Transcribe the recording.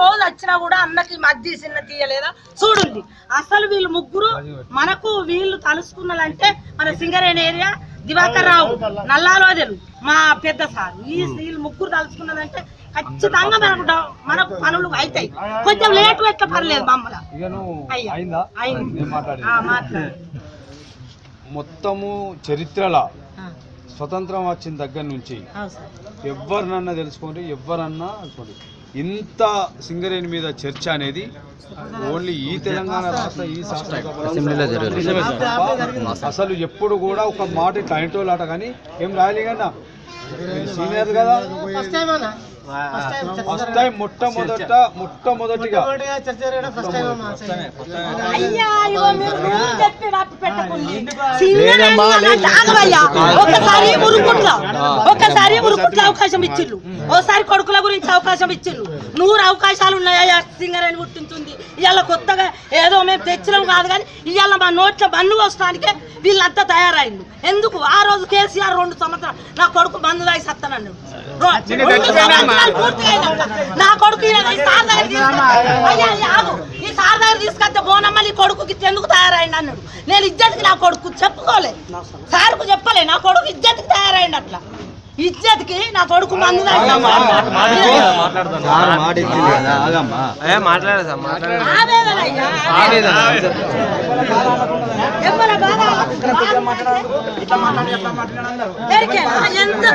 రోజు వచ్చినా కూడా అన్నకి మధ్య చిన్న తీయలేదా? చూడండి అసలు వీళ్ళు ముగ్గురు మనకు వీళ్ళు తలుసుకున్నారంటే మన సింగరేణి ఏరియా దివాకర్ రావు నల్లాలోదెలు మా పెద్ద సార్. ఈ వీళ్ళు ముగ్గురు తలుసుకున్నదంటే ఖచ్చితంగా మనకు మనకు పనులు అవుతాయి కొంచెం లేట్ పెట్ట పర్లేదు మమ్మల్ని మొత్తము చరిత్రలో స్వతంత్రం వచ్చిన దగ్గర నుంచి. ఎవరినన్నా తెలుసుకోండి ఎవరన్నా అనుకోండి. ఇంత సింగరేణి మీద చర్చ అనేది ఓన్లీ ఈ తెలంగాణ రాష్ట్ర ఈ అసలు ఎప్పుడు కూడా ఒక మాట టైంటోల్ ఆట కానీ ఏం రాయలే కన్నా సీనియర్ కదా. ఫస్ట్ టైం మొట్టమొదట మొట్టమొదటిగా. ఒకసారి ఒకసారి మురుకుట్ల అవకాశం ఇచ్చిళ్ళు ఓసారి కొడుకుల గురించి అవకాశం ఇచ్చిళ్ళు నూరు అవకాశాలు ఉన్నాయా సింగరేణి గుర్తించింది ఇవాళ కొత్తగా ఏదో మేము తెచ్చినాం కాదు కానీ ఇవాళ మా నోట్ల బండ్లు వస్తానికే వీళ్ళంతా తయారైండు రోజు కేసీఆర్ రెండు సంవత్సరాలు. నా కొడుకు రెండు సంవత్సరాలు పూర్తిగా నా కొడుకు ఈ సార్ దగ్గర తీసుకొస్తే బోనమ్మ నీ కొడుకుకి ఎందుకు తయారైంది అన్నాడు. నేను ఇజ్జత్కి నా కొడుకు చెప్పుకోలే. సార్కు చెప్పలే నా కొడుకు ఇజ్జత్కి తయారైంది అట్లా. ఇజ్జత్కి నా కొడుకు మందు? ఎంత